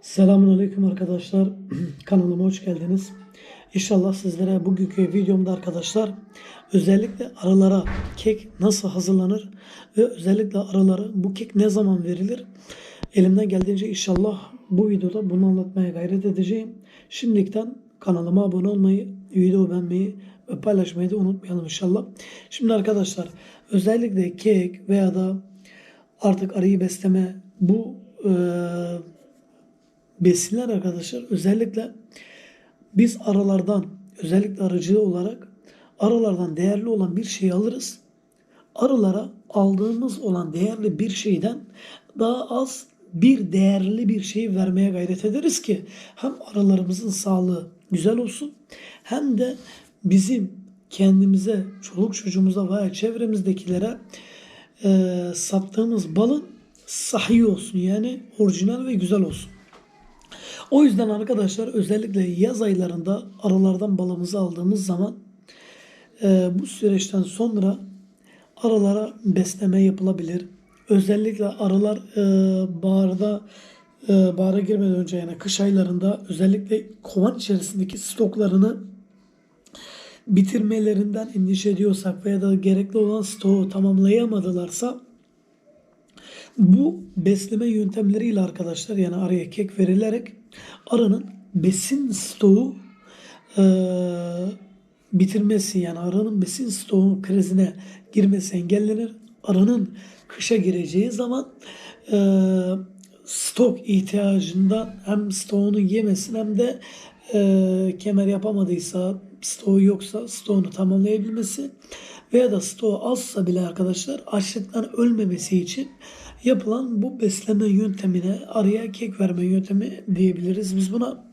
Selamun Aleyküm arkadaşlar. Kanalıma hoş geldiniz. İnşallah sizlere bugünkü videomda arkadaşlar özellikle arılara kek nasıl hazırlanır ve özellikle arılara bu kek ne zaman verilir elimden geldiğince inşallah bu videoda bunu anlatmaya gayret edeceğim. Şimdilikten kanalıma abone olmayı, videoyu beğenmeyi ve paylaşmayı da unutmayalım inşallah. Şimdi arkadaşlar özellikle kek veya da artık arıyı besleme bu eee besinler arkadaşlar özellikle biz aralardan özellikle arıcı olarak aralardan değerli olan bir şey alırız. Arılara aldığımız olan değerli bir şeyden daha az bir değerli bir şey vermeye gayret ederiz ki hem arılarımızın sağlığı güzel olsun hem de bizim kendimize, çoluk çocuğumuza veya çevremizdekilere e, sattığımız balın sahi olsun yani orijinal ve güzel olsun. O yüzden arkadaşlar özellikle yaz aylarında aralardan balımızı aldığımız zaman e, bu süreçten sonra arılara besleme yapılabilir. Özellikle arılar e, baharda e, bahara girmeden önce yani kış aylarında özellikle kovan içerisindeki stoklarını bitirmelerinden endişe ediyorsak veya da gerekli olan stoğu tamamlayamadılarsa bu besleme yöntemleriyle arkadaşlar yani araya kek verilerek arının besin stoğu e, bitirmesi yani arının besin stoğu krizine girmesi engellenir. Arının kışa gireceği zaman e, stok ihtiyacından hem stoğunu yemesin hem de e, kemer yapamadıysa stoğu yoksa stoğunu tamamlayabilmesi veya da stoğu azsa bile arkadaşlar açlıktan ölmemesi için yapılan bu besleme yöntemine araya kek verme yöntemi diyebiliriz biz buna.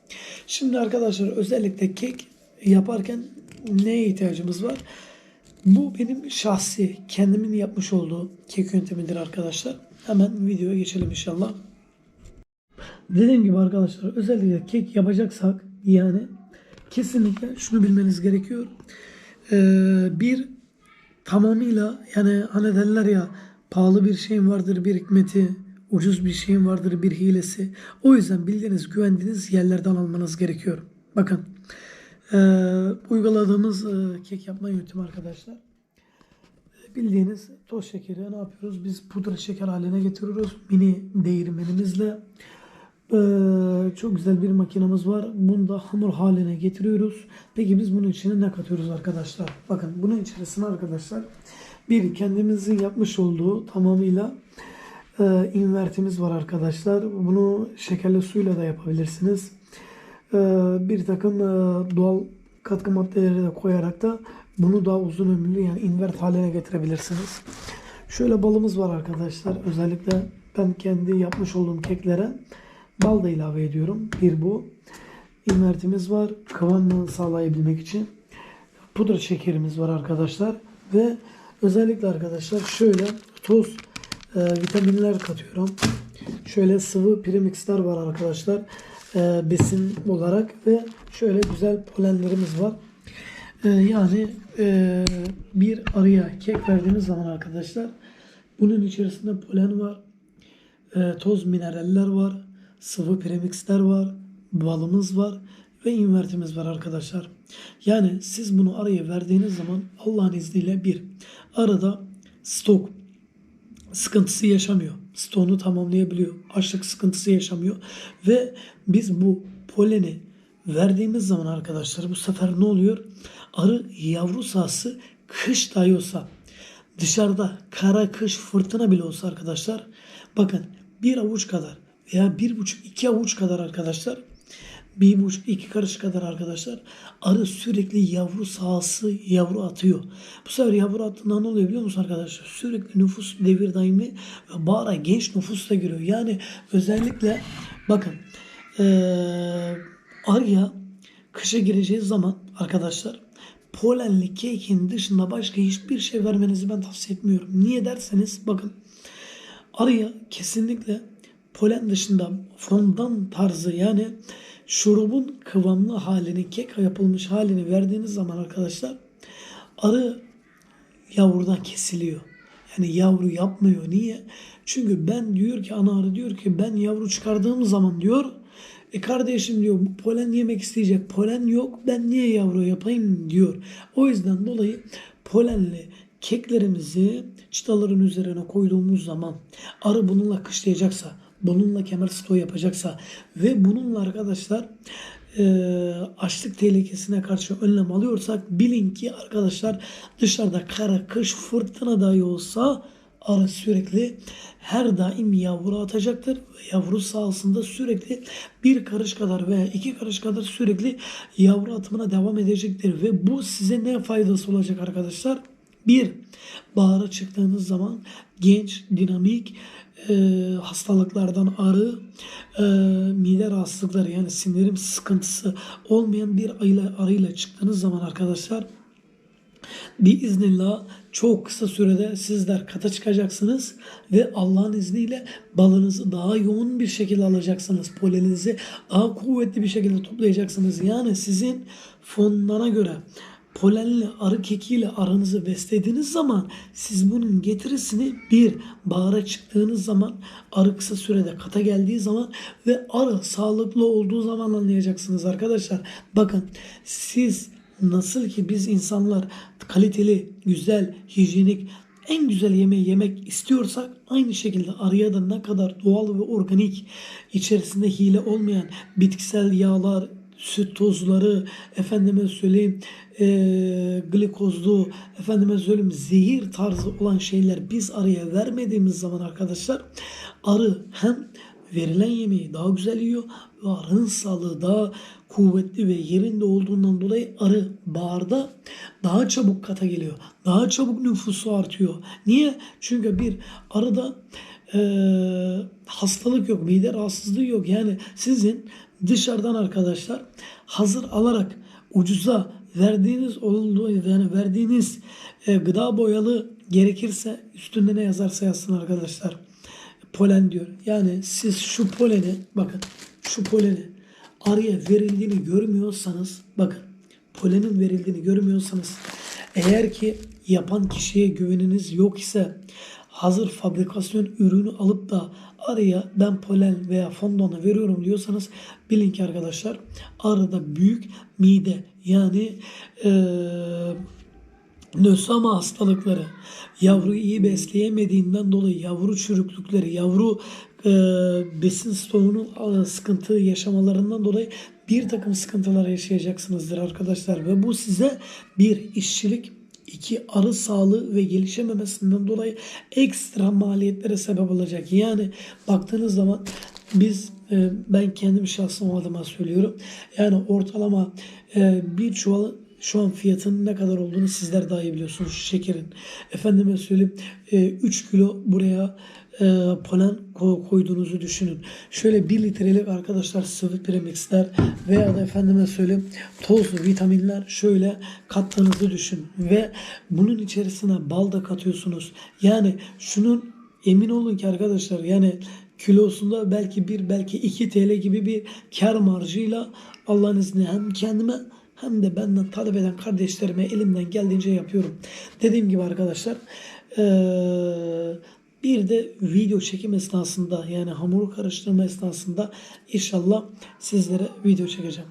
Şimdi arkadaşlar özellikle kek yaparken neye ihtiyacımız var? Bu benim şahsi kendimin yapmış olduğu kek yöntemidir arkadaşlar. Hemen videoya geçelim inşallah. Dediğim gibi arkadaşlar özellikle kek yapacaksak yani kesinlikle şunu bilmeniz gerekiyor. Ee, bir tamamıyla yani hani derler ya pahalı bir şeyin vardır bir hikmeti, ucuz bir şeyin vardır bir hilesi. O yüzden bildiğiniz, güvendiğiniz yerlerden almanız gerekiyor. Bakın e, uyguladığımız e, kek yapma yöntemi arkadaşlar. Bildiğiniz toz şekeri ne yapıyoruz? Biz pudra şeker haline getiriyoruz. Mini değirmenimizle. Ee, çok güzel bir makinamız var. Bunu da hamur haline getiriyoruz. Peki biz bunun içine ne katıyoruz arkadaşlar? Bakın bunun içerisine arkadaşlar bir kendimizin yapmış olduğu tamamıyla e, invertimiz var arkadaşlar. Bunu şekerli suyla da yapabilirsiniz. E, bir takım e, doğal katkı maddeleri de koyarak da bunu daha uzun ömürlü yani invert haline getirebilirsiniz. Şöyle balımız var arkadaşlar. Özellikle ben kendi yapmış olduğum keklere bal da ilave ediyorum. Bir bu. İnvertimiz var. Kıvamını sağlayabilmek için. Pudra şekerimiz var arkadaşlar. Ve özellikle arkadaşlar şöyle toz e, vitaminler katıyorum. Şöyle sıvı premixler var arkadaşlar. E, besin olarak ve şöyle güzel polenlerimiz var. E, yani e, bir arıya kek verdiğimiz zaman arkadaşlar bunun içerisinde polen var. E, toz mineraller var. Sıvı premixler var. Balımız var. Ve invertimiz var arkadaşlar. Yani siz bunu araya verdiğiniz zaman Allah'ın izniyle bir arada stok sıkıntısı yaşamıyor. Stoğunu tamamlayabiliyor. Açlık sıkıntısı yaşamıyor. Ve biz bu poleni verdiğimiz zaman arkadaşlar bu sefer ne oluyor? Arı yavru sahası kış dahi olsa dışarıda kara kış fırtına bile olsa arkadaşlar bakın bir avuç kadar veya bir buçuk iki avuç kadar arkadaşlar bir buçuk iki karış kadar arkadaşlar arı sürekli yavru sahası yavru atıyor. Bu sefer yavru attığında ne oluyor biliyor musun arkadaşlar? Sürekli nüfus devir daimi ve bağıra genç nüfus da giriyor. Yani özellikle bakın ee, arıya kışa gireceği zaman arkadaşlar polenli kekin dışında başka hiçbir şey vermenizi ben tavsiye etmiyorum. Niye derseniz bakın arıya kesinlikle polen dışında fondant tarzı yani şurubun kıvamlı halini, kek yapılmış halini verdiğiniz zaman arkadaşlar arı yavrudan kesiliyor. Yani yavru yapmıyor. Niye? Çünkü ben diyor ki ana arı diyor ki ben yavru çıkardığım zaman diyor E kardeşim diyor polen yemek isteyecek. Polen yok ben niye yavru yapayım diyor. O yüzden dolayı polenli keklerimizi çıtaların üzerine koyduğumuz zaman arı bununla kışlayacaksa, bununla kemer stoğu yapacaksa ve bununla arkadaşlar e, açlık tehlikesine karşı önlem alıyorsak bilin ki arkadaşlar dışarıda kara, kış, fırtına dahi olsa arı sürekli her daim yavru atacaktır. Yavru sahasında sürekli bir karış kadar veya iki karış kadar sürekli yavru atımına devam edecektir. Ve bu size ne faydası olacak arkadaşlar? Bir, bahara çıktığınız zaman genç, dinamik e, hastalıklardan arı, e, mide rahatsızlıkları yani sindirim sıkıntısı olmayan bir arıyla, arıyla çıktığınız zaman arkadaşlar Biiznillah çok kısa sürede sizler kata çıkacaksınız ve Allah'ın izniyle balınızı daha yoğun bir şekilde alacaksınız. Poleninizi daha kuvvetli bir şekilde toplayacaksınız. Yani sizin fonlara göre polenli arı kekiyle aranızı beslediğiniz zaman siz bunun getirisini bir bahara çıktığınız zaman arı kısa sürede kata geldiği zaman ve arı sağlıklı olduğu zaman anlayacaksınız arkadaşlar. Bakın siz Nasıl ki biz insanlar kaliteli, güzel, hijyenik, en güzel yemeği yemek istiyorsak aynı şekilde arıya da ne kadar doğal ve organik içerisinde hile olmayan bitkisel yağlar, süt tozları, efendime söyleyeyim e, glikozlu, efendime söyleyeyim zehir tarzı olan şeyler biz arıya vermediğimiz zaman arkadaşlar arı hem verilen yemeği daha güzel yiyor ve arının sağlığı daha kuvvetli ve yerinde olduğundan dolayı arı bağırda daha çabuk kata geliyor. Daha çabuk nüfusu artıyor. Niye? Çünkü bir arıda e, hastalık yok, mide rahatsızlığı yok. Yani sizin dışarıdan arkadaşlar hazır alarak ucuza verdiğiniz olduğu yani verdiğiniz e, gıda boyalı gerekirse üstünde ne yazarsa yazsın arkadaşlar. Polen diyor. Yani siz şu poleni bakın şu poleni arıya verildiğini görmüyorsanız bakın polenin verildiğini görmüyorsanız eğer ki yapan kişiye güveniniz yok ise hazır fabrikasyon ürünü alıp da arıya ben polen veya fondona veriyorum diyorsanız bilin ki arkadaşlar arıda büyük mide yani eee nösama hastalıkları, yavruyu iyi besleyemediğinden dolayı yavru çürüklükleri, yavru e, besin stoğunun e, sıkıntı yaşamalarından dolayı bir takım sıkıntılar yaşayacaksınızdır arkadaşlar. Ve bu size bir işçilik, iki arı sağlığı ve gelişememesinden dolayı ekstra maliyetlere sebep olacak. Yani baktığınız zaman biz e, ben kendim şahsım adıma söylüyorum. Yani ortalama e, bir çuval şu an fiyatının ne kadar olduğunu sizler daha iyi biliyorsunuz şekerin. Efendime söyleyeyim 3 e, kilo buraya e, polen koyduğunuzu düşünün. Şöyle 1 litrelik arkadaşlar sıvı premixler veya da efendime söyleyeyim tozlu vitaminler şöyle kattığınızı düşün. Ve bunun içerisine bal da katıyorsunuz. Yani şunun emin olun ki arkadaşlar yani kilosunda belki bir belki 2 TL gibi bir kar marjıyla Allah'ın izniyle hem kendime hem de benden talep eden kardeşlerime elimden geldiğince yapıyorum. Dediğim gibi arkadaşlar bir de video çekim esnasında yani hamuru karıştırma esnasında inşallah sizlere video çekeceğim.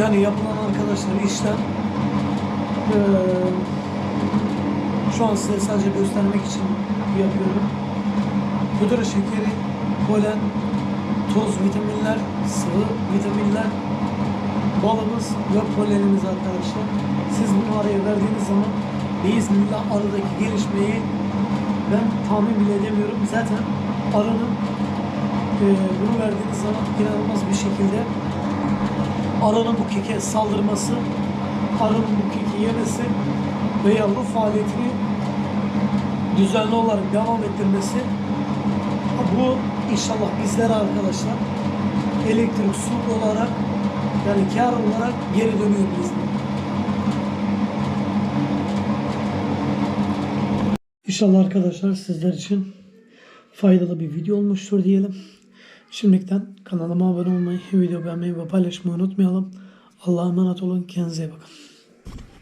Yani yapılan arkadaşlar işlem eee, şu an size sadece göstermek için yapıyorum. Pudra şekeri, polen, toz vitaminler, sıvı vitaminler, balımız ve polenimiz arkadaşlar. Siz bunu araya verdiğiniz zaman biiznillah arıdaki gelişmeyi ben tahmin bile edemiyorum. Zaten arının e, bunu verdiğiniz zaman inanılmaz bir şekilde arının bu keke saldırması, arının bu keki yemesi ve yavru faaliyetini düzenli olarak devam ettirmesi bu inşallah bizlere arkadaşlar elektrik su olarak yani kar olarak geri dönüyor bizlere. İnşallah arkadaşlar sizler için faydalı bir video olmuştur diyelim. Şimdiden kanalıma abone olmayı, video beğenmeyi ve paylaşmayı unutmayalım. Allah'a emanet olun. Kendinize iyi bakın.